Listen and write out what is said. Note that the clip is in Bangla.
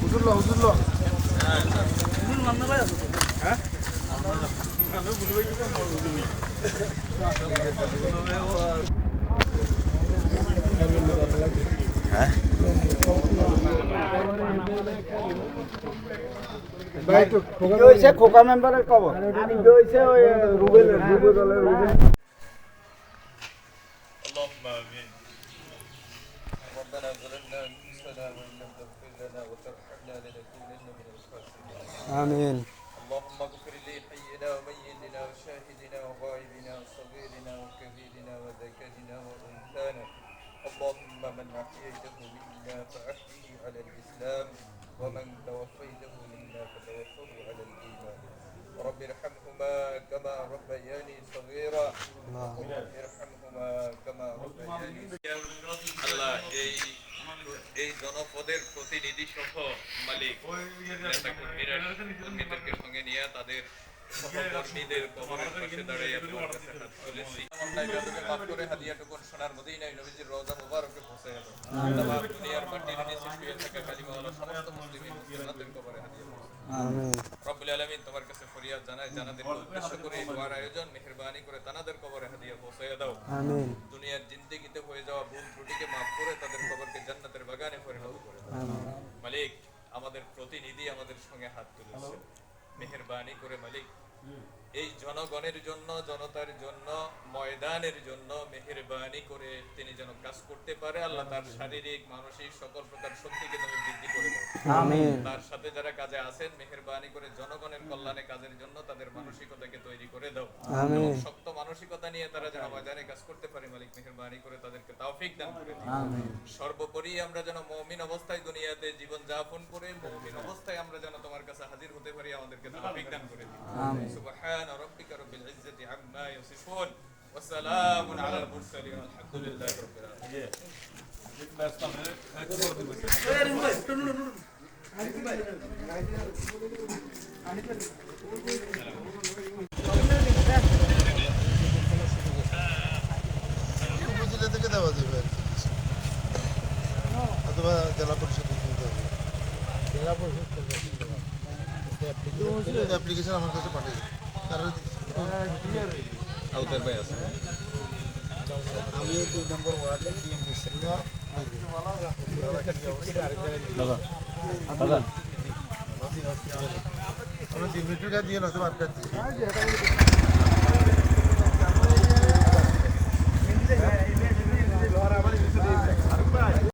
হুজুরলো হুজুরলো হয়েছে? খোকা মেম্বারের খবর? রুবেল রুবেল রুবেল آمين. ربنا ظلمنا أنفسنا وإن لم تغفر لنا وترحمنا لنكونن من الخاسرين. آمين. اللهم اغفر لحينا وميتنا وشاهدنا وغائبنا وصغيرنا وكبيرنا وذكرنا وأنثانا. اللهم من أحييته منا فأحيه على الإسلام ومن توفيته منا فتوفه على الإيمان. رب ارحمهما كما ربياني صغيرا. اللهم ارحم আল্লাহ এই এই জনপদের প্রতিনিধি সহ মালিক কর্মীদেরকে সঙ্গে নিয়ে তাদের সহকর্মীদের কবরের পাশে দাঁড়িয়ে আপনার কাছে হাত তুলেছি। অন্যায় বেদকে মাফ করে হাদিয়াটুকুন সোনার মদিনায় নবীজির রওজা মুবারকে পৌঁছে গেল দুনিয়ার মাটির নিচে শুয়ে থাকা কালিমাওয়ালা সমস্ত মুসলিমিন মুসলিমাদের কবরে হাদিয়া রব্বুল আলামিন তোমার কাছে ফরিয়াদ জানাই জানাদেরকে উদ্দেশ্য করে দোয়ার আয়োজন মেহেরবানি করে তানাদের কবরে হাদিয়া পৌঁছাইয়া দাও। আমিন। দুনিয়ার জিন্দেগিতে হয়ে যাওয়া ভুল ত্রুটিকে মাফ করে তাদের কবরকে জান্নাতের বাগানে পরিণত করে দাও। মালিক আমাদের প্রতিনিধি আমাদের সঙ্গে হাত তুলেছে। মেহেরবানি করে মালিক এই জনগণের জন্য জনতার জন্য ময়দানের জন্য মেহেরবানি করে তিনি যেন কাজ করতে পারে আল্লাহ তার শারীরিক মানসিক সকল প্রকার শক্তিকে তুমি বৃদ্ধি করে তার সাথে যারা কাজে আছেন মেহেরবানি করে জনগণের কল্যাণে কাজের জন্য তাদের মানসিকতাকে তৈরি করে দাও। আমিন। শক্ত মানসিকতা নিয়ে তারা যেন ময়দানে কাজ করতে পারে মালিক মেহেরবানি করে তাদেরকে তাওফিক দান করে সর্বোপরি আমরা যেন মমিন অবস্থায় দুনিয়াতে জীবন যাপন করে মমিন অবস্থায় আমরা যেন তোমার কাছে হাজির হতে পারি আমাদেরকে তাওফিক দান করে দিন। সুবহান রাব্বিকা রাব্বিল ইজ্জাতি আম্মা ইয়াসিফুন ওয়া সালামুন আলাল মুরসালিন আলহামদুলিল্লাহি রাব্বিল আলামিন। থেকে দেওয়া যাবে অথবা জেলা পরিষদ থেকে দিতে হবে জেলা পরিষদ অ্যাপ্লিকেশন আমার কাছে পাঠিয়ে তারা আউতার ভাই আছে। আমি দুই নম্বর ওয়ার্ডে আমরা তিন মিনিটের দিয়ে আর কাজ দিয়ে